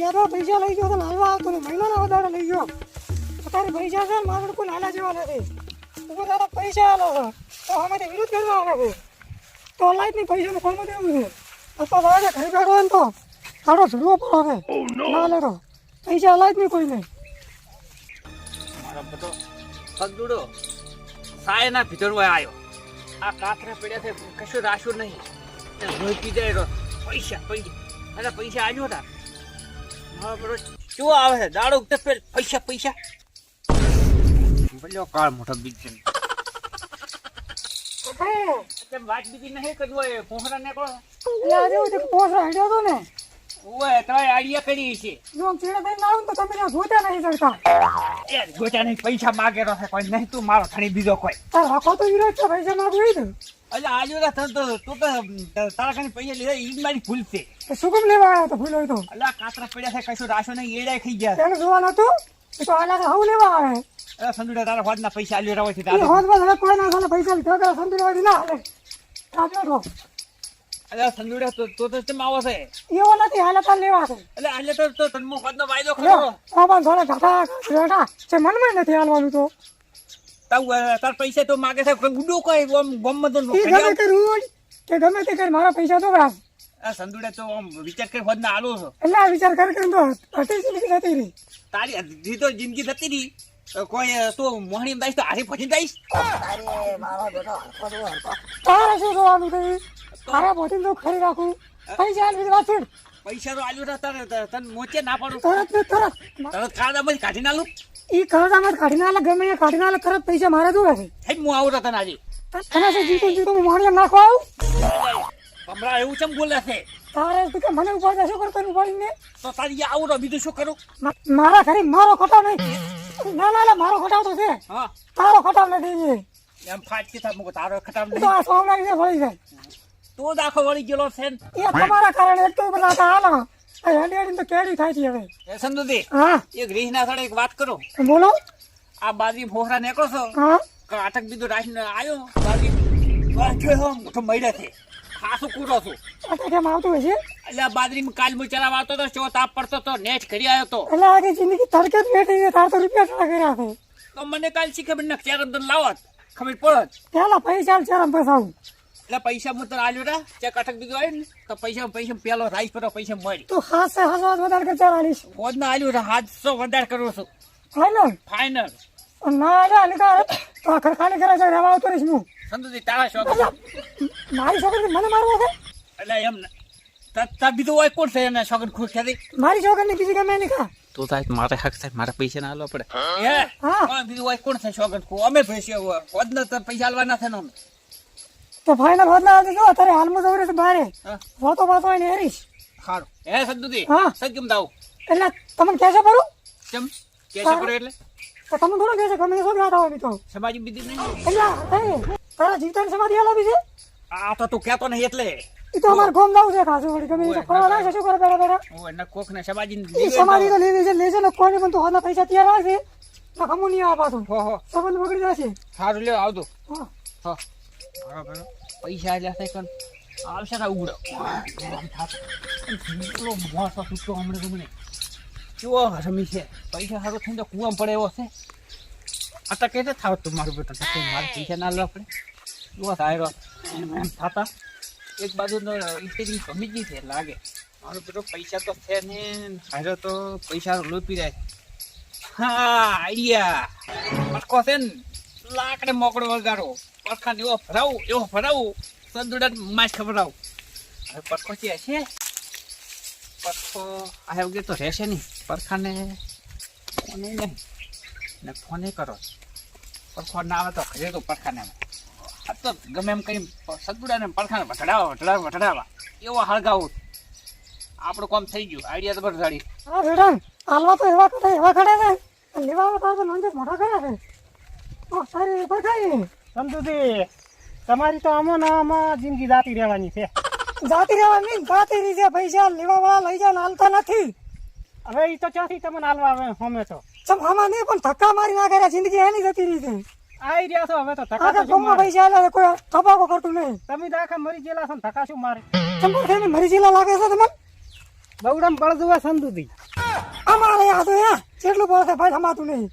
યાર તો પૈસા લઈ ગયો તો લાલવા આવતો ને મહિનાના વધારે લઈ ગયો. અત્યારે પૈસા છે મારું કોઈ નાના જેવા નથી. ઉપર તારા પૈસા આલો છે. તો અમે વિરોધ કરવા આવે છે. તો લાઈટની પૈસાનું કોમ જ એવું છે અથવા તારે ઘરે બેઠો હોય ને તો તારો ઝડવો પડો હવે. ના લે તો પૈસા જ નહીં કોઈ નહીં. મારો બધો પગડુડો સાયના ભીતરવા આવ્યો આ કાતરા પડ્યા છે કશું રાશું નહીં. ને પી જાય પૈસા પૈસા અરે પૈસા આવ્યો હતા શું આવે? છે દાડો ઉગતે પૈસા પૈસા. બોલ્યો કાળ મોટો બીજ. છે વાત બીજી નહીં કરવો હોય? પોહરા ને કહો એટલે આજે એવું છે કે પોસરા હેડ્યો હતો ને. ઓય તમે આડિયા કરી છે. જો ચીડે તો તમે ત્યાં જોતા નહીં એ ગોટા નહીં પૈસા માગેલો છે કોઈ નહીં તું મારો ધણી બીજો કોઈ. તાર રાખો તો વિરોધ છે પૈસા માંગુ તો. એટલે આજુ રા થતો. તું તો તારા કને પૈસા લીધા ઈ મારી ભૂલ છે. શું કેમ લેવા આવ્યો તો ભૂલ હોય તો? અલા કાતરા પડ્યા છે કશું રાશો નહીં એડાય ખાઈ ગયા. તેને જોવા નતું એ તો આલા હું લેવા આવે અરે સંદુડા તારા હોદના પૈસા આલ્યો રાવ છે એ તારે હોદમાં કોઈ ના સાલા પૈસા લીધા કરે સંતુલવાડી ના હાલે. તો સંદુડા તો તો તો તેમ આવો છે? એવો નથી હાલે તાર લેવા છે. એટલે તો તો તન્મો વાયદો કરો આમાં થોડા છે મનમાં નથી હાલવાનું તો. તાર પૈસા તો માગે છે ગુડો કોઈ આમ ગમ તો ગમે તે રૂડ કે ગમે તે કર મારા પૈસા તો વાસ આ સંદુડે તો આમ વિચાર કરી હોદના આલો છો. એટલે વિચાર કર કર તો હટી જિંદગી જતી રહી. તારી હજી તો જિંદગી થતી રહી. કોઈ તો મોહણી દાઈશ તો હારી પછી દાઈશ. તારે શું કરવાનું છે? તારા પોતે તો ખરી રાખું. પૈસા આલવી વાત છોડ. પૈસા તો આલ્યો તારે તને મોચે ના પાડું. તરત તરત. તરત તરત કાળામાંથી કાઢી ના લઉં ઈ ખર્ચામાં કાઢી ના ગમે એ કાઢી ના લે તરત પૈસા મારે જોવે છે હે હું આવું તને આજે. તને શું જીતો જીતો હું મારે નાખો આવું? હમણાં એવું ચમ બોલે છે? તારે તું કે મને ઉપાડે શું કરતો ઉપાડીને? તો તારી આવું તો બીજું શું કરું? મારા ઘરે મારો ખોટો નહીં. ના ના મારો ખટાવ તો છે. હા. તારો ખોટાવ નથી એ. એમ ફાટકી થાય મુકો તારો ખટામ એ તો સોમનાથ ને વળી જાય. તો દાખો વળી ગયેલો છે એ તમારા કારણે એક તો બધા હતા આ હેડી તો કેડી થાય છે હવે. એ સંદુદી હા? એક વાત કરો. બોલો. આ બાજરી ફોહરા નીકળો છો? હા. કાટક બીજું રાખીને આવ્યો બાજરી વાંચ્યો હો, મોટો મહિલા છે. ખાસું કૂટો છું. અટક કેમ આવતું હોય છે? એટલે આ બાજરીમાં કાલ હું ચલાવવા આવતો તો ચો તાપ પડતો તો નેટ કરી આવ્યો તો. એટલે જિંદગી તડકે જ બેઠી છે તાર તો રૂપિયા ટકા કર્યા છે. તો મને કાલ શીખે ખબર ને ચાર અંદર લાવત? ખબર પડત? પેલા પૈસા ચાર પૈસા એટલે પૈસા હું તને આલ્યો તા ચેક અટક દીધો ને તો પૈસા પૈસા પેલો રાઈસ પર પૈસા મળી. તું હાથ હાથ વધારે ચાર આલીશ. ફોજ ના આલ્યો તો હાથસો વધારે કરું છું. ફાઈનલ ફાઈનલ ના અરે અલિકા તો આખર ખાલી કરે છે રેવા આવતો રહીશ હું. સંતુજી તારા શોખ. મારી છોકરી મને મારવો છે? એટલે એમ ને તાર બીજું હોય કોણ છે એને શોખન ખુશ થતી મારી છોકરી બીજી ગમે નહીં ખા. તો થાય મારે હક થાય મારે પૈસા ના આલો પડે. હે? હા. બીજો હોય કોણ છે ખુશ? અમે પૈસા પૈસા આલવા ના થાય ને અમે. તો ફાઇનલ હોત ના આવતી જો તારે હાલમાં જવું રહેશે બારે હા. વાતો વાતો હોય ને હરીશ સારું હે સદ્દુદી હા. સદ કેમ દાવ? એટલે તમને કેસે ભરું કેમ? કેસે ભરું એટલે? તો તમે થોડું કેસે ગમે શું ગાતા હોય તો સમાજી બીજી નહીં. એટલે તારા જીવતાની સમાધિ હાલાવી છે? આ તો તું કહેતો નહીં એટલે. એ તો અમાર ગોમ લાવું છે ખાસું વળી. ગમે તો ફરવા લાગે શું કરે બેડા બેડા ઓ એને કોક ને સમાજી સમાધિ તો. લેવી છે લેજે ને કોઈ પણ તો હોના પૈસા તૈયાર રાખશે તો ખમું નહીં આવે પાછું. હો હો. સંબંધ બગડી જશે. સારું લ્યો આવજો. હા. હા. પૈસા એટલે થાય કન આવશે ને ઉગડો. કેટલો મોસો સૂતો હમણાં તમને મને. કેવો રમી છે. પૈસા સારો થઈને તો કુવા પડે એવો છે. આ તો કઈ થાવ તું મારું બેટા. મારે પૈસા ના લો આપણે કેવો થાય એમ થતા. એક બાજુ ઇન્ટેલિંગ ગમી ગઈ છે લાગે. મારો બેટો પૈસા તો છે ને. હારો તો પૈસા લોપી જાય હા, આઈડિયા. પટકો છે ને. લાકડે મોકળો વગાડો. પડખાને એવો ફરાવું એવો ફરાવું સંતુડા માસ ખબરાવું હવે પડખો છે છે? પડખો આ વગર તો રહેશે નહીં. પડખાને ફોને નહીં. ને ફોને કરો. પડખો ના આવે તો ઘરે તો પડખાને. આ તો ગમે એમ કરી સદુડાને પડખાને વઢડાવા વઢડાવા વઢડાવા. એવો હળગાવું. આપણું કામ થઈ ગયું. આઈડિયા તો બરસાડી હા રેડન હાલવા તો એવા કરે એવા કરે છે. લેવા તો નોંધે મોટા કરે છે. ઓ સારી પખાઈ સમજુજી તમારી તો આમાં ના આમાં જિંદગી જાતી રહેવાની છે. જાતી રહેવાની જાતી છે પૈસા લેવા વાળા લઈ જાય હાલતા નથી. હવે એ તો ક્યાંથી તમને હાલવા આવે હમે તો? ચમ આમાં નહીં પણ ધક્કા મારી ના કર્યા જિંદગી એની જતી રહી છે. આવી રહ્યા છો હવે તો ધક્કા તો શું પૈસા આલે કોઈ તબાકો કરતું નહીં. તમે તો આખા મરી ગયેલા છો ધક્કા શું મારે? ચંપલ થઈને મરી ગયેલા લાગે છે તમને? બગડમ બળદુવા સંદુદી. અમારે આ તો હે જેટલું બોલશે ભાઈ સમાતું નહીં.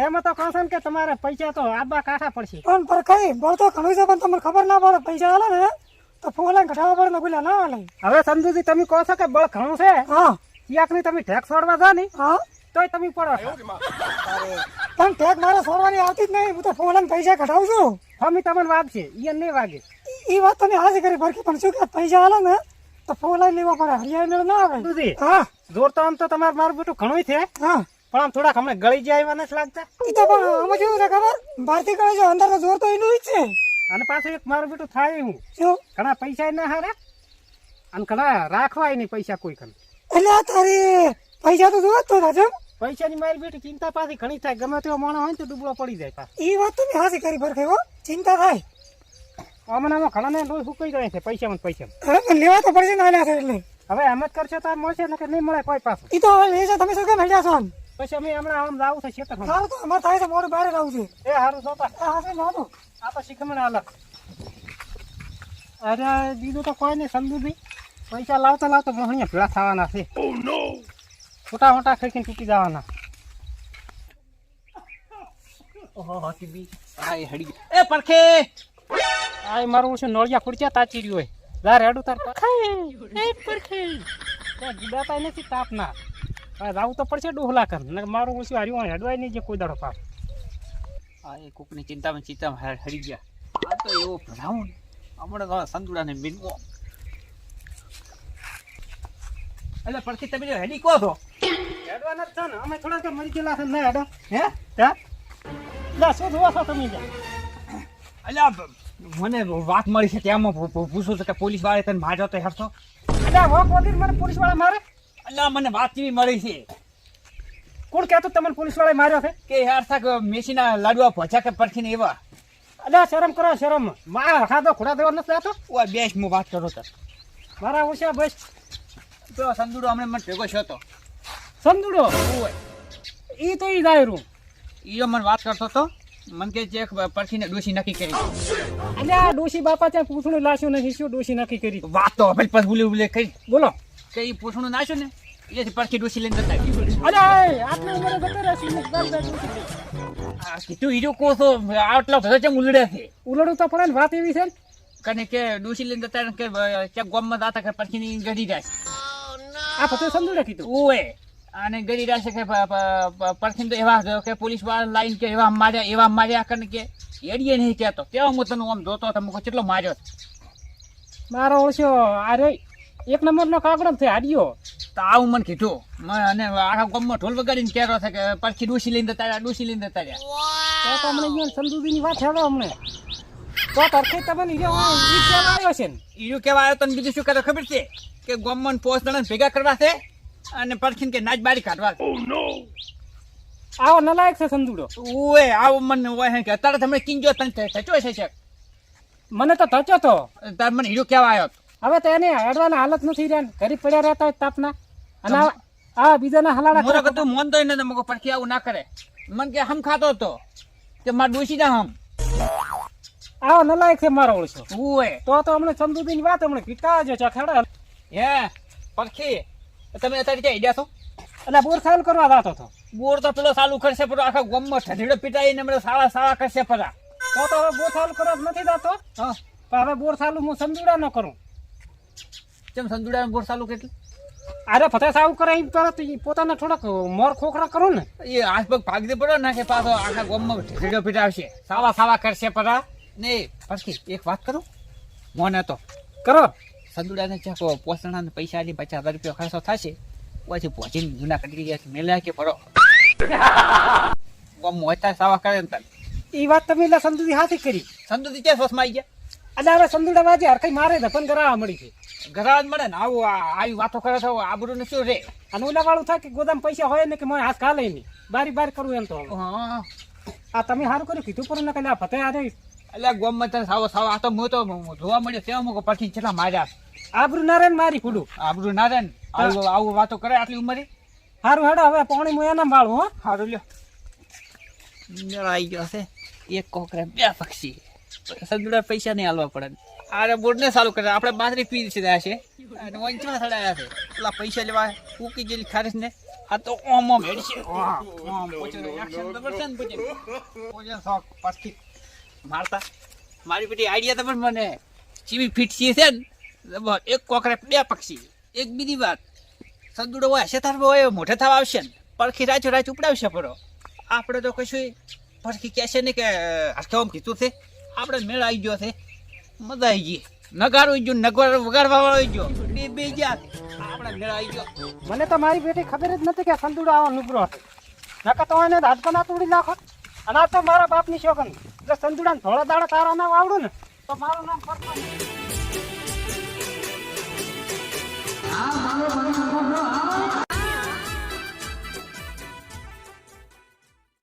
તેમાં તો કહો ને કે તમારે પૈસા તો આબા કાઠા પડશે. પણ પર કઈ બોલતો ઘણું છે પણ તમને ખબર ના પડે પૈસા હાલે ને તો ફોન લઈને ઘટાડવા પડે ને પેલા ના હાલે. હવે સંદુજી તમે કહો છો કે બળ ઘણું છે? હા. ક્યાંકની તમે ટેક્સ છોડવા જા ને હા. તોય તમે પડો પણ ઠેક મારે છોડવાની આવતી જ નહીં હું તો ફોન લઈને પૈસા ઘટાવું છું. હમી તમને વાગશે ઈ નહીં વાગે. એ વાત તમે હાજર કરી ભરકી પણ શું કે પૈસા હાલે ને તો ફોન લઈને લેવા પડે હરિયાળી મેળ ના આવે. હા. જોર તો આમ તો તમારે મારું બધું ઘણું છે. હા. પણ આમ થોડાક હમણાં ગળી જાય એવા નથી લાગતા? એ તો પણ આમાં કેવું છે ખબર? ભારતી કરે છે અંદર તો જોર તો એનું જ છે. અને પાછું એક મારું બેટું થાય હું શું? ઘણા પૈસા ના હારા અને ઘણા રાખવાય નહીં પૈસા કોઈ કને એટલે આ તારી પૈસા તો જોવા જ તો છે પૈસાની મારી બેટી ચિંતા પાછી ઘણી થાય. ગમે તેવો માણસ હોય ને તો ડૂબળો પડી જાય પાછો. એ વાત તમે હાજી કરી ભરકે હો. ચિંતા થાય. આમાં ઘણા લોહી સુકાઈ જાય છે પૈસામાં પૈસા લેવા તો પડશે ને છે એટલે. હવે એમ જ કરશો તો મળશે ને કે નહીં મળે કોઈ પાસે એ તો હવે લે છે તમે શું કેમ હેડ્યા છો? પછી અમે હમણાં આમ જાવું છે ખેતરમાં સારું તો અમારે થાય છે મોડું બહાર જવું છે. એ સારું સોપા આ હાથે ના તો આ તો શીખમણ અલગ અરે બીજું તો કોઈ નહીં સમજું પૈસા લાવતા લાવતા મોહણીયા ભેળા થવાના છે. મોટા મોટા ખાઈને તૂટી જવાના. ઓહો ટીબી આ એ હડી ગઈ. એ પડખે આ મારું ઓછું નળિયા ફૂડ્યા તાચી રહ્યું હોય. જા રેડું તાર પડખાય એ પડખાય ત્યાં ગીડાતા નથી તાપના. આ જાવું તો પડશે ડોહલા કર ને મારું ઓછું હાર્યું હેડવાય નહીં જે કોઈ દાડો પાપ આ એ કોકની ચિંતામાં ચિંતામાં હ- હરી ગયા. આ તો એવો ભરાવું હમણાં સંતુડાને મીનવો એટલે પડખી તમે હેડી કહો છો. હેડવા નથી ને અમે થોડા મરી ગયેલા છે ના હેડો. હે? ત્યાં ના શું જોવા છો તમે ત્યાં બ- મને વાત મળી છે પૂ- પૂછું છું કે પોલીસવાળા તને માર્યો તો હેરશો? અલ્યા વોક વગર મને પોલીસવાળા મારે. એટલે મને વાત એવી મળી છે. કોણ કહેતો તમને પોલીસવાળા માર્યો છે? કે યાર થાક મેસીના લાડવા પહોંચ્યા કે પડખીને એવા. અલ્યા શરમ કરો શરમ. મારા ખાધો ખોડા દેવા નથી જાતો ઓ બેસ હું વાત કરો તો મારા ઓછા બસ. તો સંદુડો હમણાં મને ભેગો છો તો સંદુડો? ઈ તો ઈ દાયરું ઈયો મને વાત કરતો તો મન કે ચેક પરથી ને ડોસી નક્કી કરી. અલ્યા ડોશી બાપા ત્યાં પૂછણું લાશ્યું નથી શું ડોશી નક્કી કરી? વાત તો હવે પછી બુલે બુલે કરી. બોલો. કે એ પૂછણું નાખ્યું ને એથી પરખી ડોસી લઈને જતા રહ્યા. એ, આટલી ઉંમરે જતો રહેશે ને કીધું ઈજો કહો છો આટલો બધો ચમ ઉલડે છે? ઉલડું તો પડે વાત એવી છે ને. કને કે ડોસી લઈને જતા કે ક્યાંક ગોમમાં જાતા કે પડખીની ગડી જાય. આ બધું સમજુડે કીધું. ઓએ અને ગડી રહેશે કે પ- પ- પ- પડખીને તો એવા ગયો કે પોલીસવાળા લાઈન કે એવા માર્યા એવા માર્યા કને કે એડીએ નહીં કહેતો. કેવા હું તને આમ જોતો તમે કેટલો માર્યો મારો ઓછો આ રે એક નંબરનો કાગડો થઈ હાડ્યો તો આવું મને કીધું. મને અને આખા ગામમાં ઢોલ વગાડીને કેરો છે કે પડખી ડોસી લઈને તાર્યા ડોસી લઈને તાર્યા તો તમને અહીંયા સંદુજીની વાત હેડો અમને તો તરખે તમને ઈરો કેવા આવ્યો છે ઈરો કેવા આવ્યો તને બીજું શું કરે ખબર છે? કે ગામમાં પોસ્ટ જણા ભેગા કરવા છે અને પરખીને કે નાચ બારી કાઢવા છે. આવો નલાયક છે સંદુડો ઓએ આવો મને હે કે અત્યારે તમે કિંજો તને થચો છે છે. મને તો થચો તો. તાર મને હીરો કેવા આવ્યો. હવે તો એને હેડવાના હાલત નથી રહ્યા ને. ઘરે પડ્યા રહેતા હોય તાપના અને આ- બીજાના હલાડા મોરો કતો મન તો એને મગો પડખી આવું ના કરે. મન કે હમ ખાતો હતો. કે માર ડોસી ના હમ. આવો નલાયક છે મારો ઓળશો. ઓએ તો તો હમણાં સમજુદીની વાત હમણાં પીટા જો ચખડા હે પડખી તમે અત્યારે ક્યાં ઈડ્યા છો? એટલે બોર સાલ કરવા જાતો હતો. બોર તો પેલો ચાલુ કરશે પણ આખા ગામમાં ઠઠેડો પીટાઈને મને સાળા સાળા કરશે પરા તો તો હવે બોર સાલ કરવા નથી જાતો. હા. પણ હવે બોર સાલું હું સમજુડા ન કરું. ચમ સંદુડા બોર ચાલુ કેટલી અરે ફતે સાવ કરે એમ તરત પોતાના થોડાક મોર ખોખરા કરો ને. એ આસપાસ ભાગ દે પડો નાખે કે પાછો આખા ગોમમાં ઠેડો પીટાવશે સાવા સાવા કરશે પરા ને પછી એક વાત કરું? મોને તો. કરો. સંદુડાને ચાકો પોસણાને પૈસા આલી પચાસ હજાર રૂપિયા ખર્ચો થશે? પછી પહોંચીને જૂના કટકી ગયા મેલ્યા કે પડો ગોમ હોય સાવા કરે ને તને એ વાત તમે એટલે સમજુદી હાથી કરી. સંદુદી ક્યાં સોસમાં આવી ગયા? એટલે હવે સંદુડા વાજે હરખાઈ મારે ધપન કરાવવા મળી છે. ઘરા જ મળે ને આવું આવી વાતો કરે તો આબરૂ ને શું રે અને ઓલા વાળું થાય કે ગોદામ પૈસા હોય ને કે મને હાથ ખાલે નહીં. બારી બારી કરવું એમ તો. આ તમે સારું કર્યું કીધું પર ને આ ફતે આ એટલે ગોમમાં તને સાવ સાવ આ તો હું તો જોવા મળ્યો ત્યાં મૂકો પછી કેટલા માર્યા? આબરું નારાયણ મારી કુડું. આબરૂ નારાયણ આવું આવું વાતો કરે આટલી ઉંમરે? સારું હેડો હવે પાણી હું એના વાળું હો. સારું લ્યો. મેળો આવી ગયો છે. એક કોકરે બે પક્ષી. સંદુડા પૈસા નહીં હાલવા પડે. અરે બોર્ડને ચાલુ કરે આપણે બાજરી પી છે છે. અને વંચવા થડાયા છે. પેલા પૈસા લેવા ફૂકી ગયેલી ખારીશ ને આ તો ઓમ ઓમ હેડ છે ઓમ. એક્શન ખબર છે ને પોચે પોચે શોખ પાછી મારતા. મારી પેટી આઈડિયા તો મને. ચીવી ફીટ છે ને. એક કોકરે બે પક્ષી. એક બીજી વાત. સંદુડો હોય હશે તાર હોય મોઢે થવા આવશે ને. પરખી રાચો રાચ ઉપડાવશે પરો આપણે તો કશું પરખી કહેશે ને કે હરખામ કીધું છે? આપણે મેળ આવી ગયો છે. મજા આવી ગઈ. નગારો ગયો નગર વગાડવા વાળો ગયો. બે બે ગયા. આપણે મેળ આવી ગયો. મને તો મારી બેટી ખબર જ નથી કે સંતુડો આવો નુબરો હતો. નકર તો એને રાજપના તોડી નાખો. અને આ તો મારા બાપની શોખન જો ને થોડા દાડા તારા નામ આવડું ને તો મારું નામ પરમાર.